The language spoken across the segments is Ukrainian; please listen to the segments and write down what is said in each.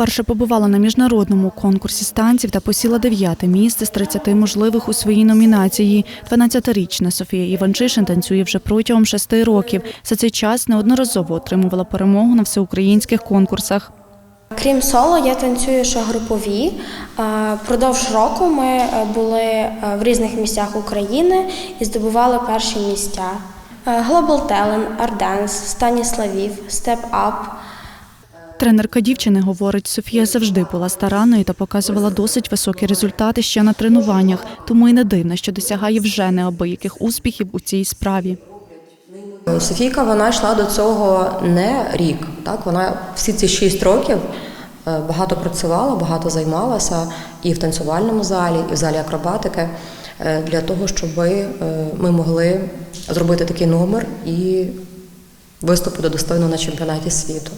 Вперше побувала на міжнародному конкурсі з танців та посіла дев'яте місце з 30 можливих у своїй номінації. 12-річна Софія Іванчишин танцює вже протягом шести років. За цей час неодноразово отримувала перемогу на всеукраїнських конкурсах. Крім соло, я танцюю ще групові. Е, Продовж року ми е, були е, в різних місцях України і здобували перші місця. Global Talent, Ardens, Станіславів, Step Up. Тренерка дівчини говорить, Софія завжди була старанною та показувала досить високі результати ще на тренуваннях, тому й не дивно, що досягає вже неабияких успіхів у цій справі. Софійка вона йшла до цього не рік. Так вона всі ці шість років е, багато працювала, багато займалася і в танцювальному залі, і в залі акробатики е, для того, щоб ми могли зробити такий номер і виступити достойно на чемпіонаті світу.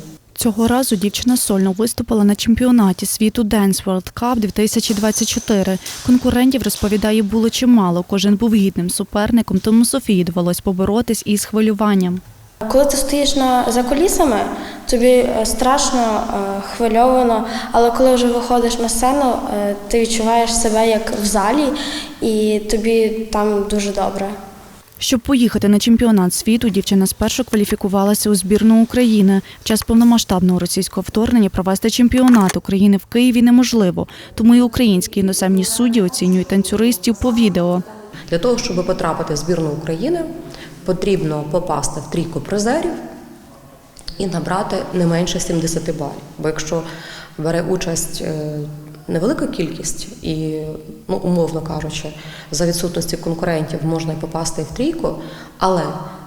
Цього разу дівчина сольно виступила на чемпіонаті світу Dance World Cup 2024. Конкурентів розповідає було чимало. Кожен був гідним суперником, тому Софії довелось поборотись із хвилюванням. Коли ти стоїш на, за колісами, тобі е, страшно, е, хвильовано, але коли вже виходиш на сцену, е, ти відчуваєш себе як в залі, і тобі там дуже добре. Щоб поїхати на чемпіонат світу, дівчина спершу кваліфікувалася у збірну України. В час повномасштабного російського вторгнення провести чемпіонат України в Києві неможливо, тому і українські іноземні судді оцінюють танцюристів по відео. Для того, щоб потрапити в збірну України, потрібно попасти в трійку призерів і набрати не менше 70 балів. Бо якщо бере участь е, невелика кількість, і, ну, умовно кажучи, за відсутності конкурентів можна й попасти в трійку, але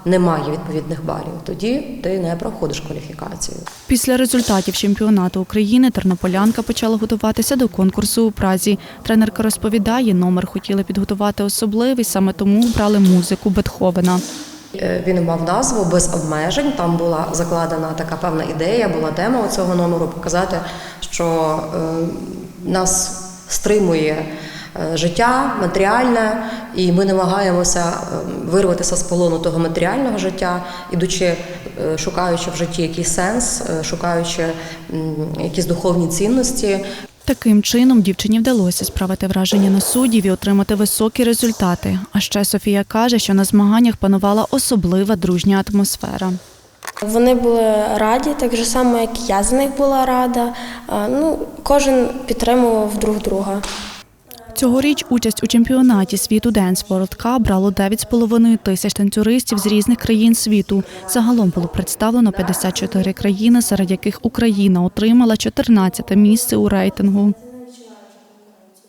немає відповідних балів, тоді ти не проходиш кваліфікацію. Після результатів чемпіонату України тернополянка почала готуватися до конкурсу у Празі. Тренерка розповідає, номер хотіли підготувати особливий, саме тому брали музику Бетховена. Е, Він мав назву без обмежень. Там була закладена така певна ідея, була тема цього номеру показати, що е, нас стримує е, життя матеріальне, і ми намагаємося вирватися з полону того матеріального життя, ідучи, шукаючи в житті якийсь сенс, шукаючи якісь духовні цінності. Таким чином дівчині вдалося справити враження на суддів і отримати високі результати. А ще Софія каже, що на змаганнях панувала особлива дружня атмосфера. Вони були раді, так же само, як я з них була рада. Е, Ну, кожен підтримував друг друга. Цьогоріч участь у чемпіонаті світу Dance World Cup брало 9,5 тисяч танцюристів з різних країн світу. Загалом було представлено 54 країни, серед яких Україна отримала 14 місце у рейтингу.